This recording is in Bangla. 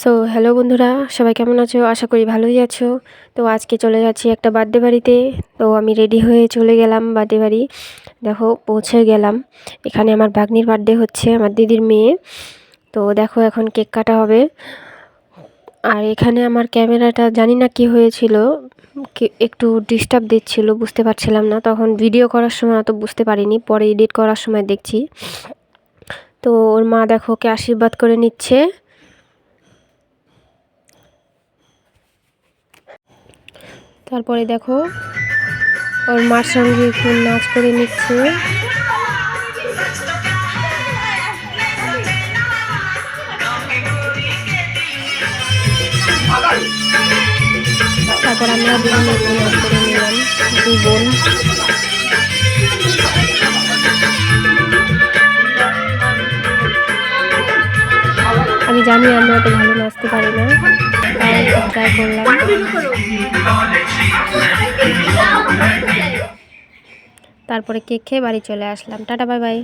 সো হ্যালো বন্ধুরা, সবাই কেমন আছো? আশা করি ভালোই আছো। তো আজকে চলে যাচ্ছি একটা বার্থডে বাড়িতে। তো আমি রেডি হয়ে চলে গেলাম বার্থডে বাড়ি। দেখো, পৌঁছে গেলাম। এখানে আমার ভাগ্নির বার্থডে হচ্ছে, আমার দিদির মেয়ে। তো দেখো, এখন কেক কাটা হবে। আর এখানে আমার ক্যামেরাটা জানি না কি হয়েছিল একটু ডিস্টার্ব দিচ্ছিল, বুঝতে পারছিলাম না। তখন ভিডিও করার সময় অত বুঝতে পারিনি, পরে এডিট করার সময় দেখছি। তো ওর মা দেখো, ওকে আশীর্বাদ করে নিচ্ছে। তারপরে দেখো, ওর মার সঙ্গে একটু নাচ করে নিচ্ছে। তারপর আমরা দুজনে একটু নাচ করে নিলাম, দুই বোন। আমি জানি আমরা অত ভালো নাচতে পারি না। ট্রাই করলাম। তারপরে কেক খেয়ে বাড়ি চলে আসলাম। Tata, bye bye.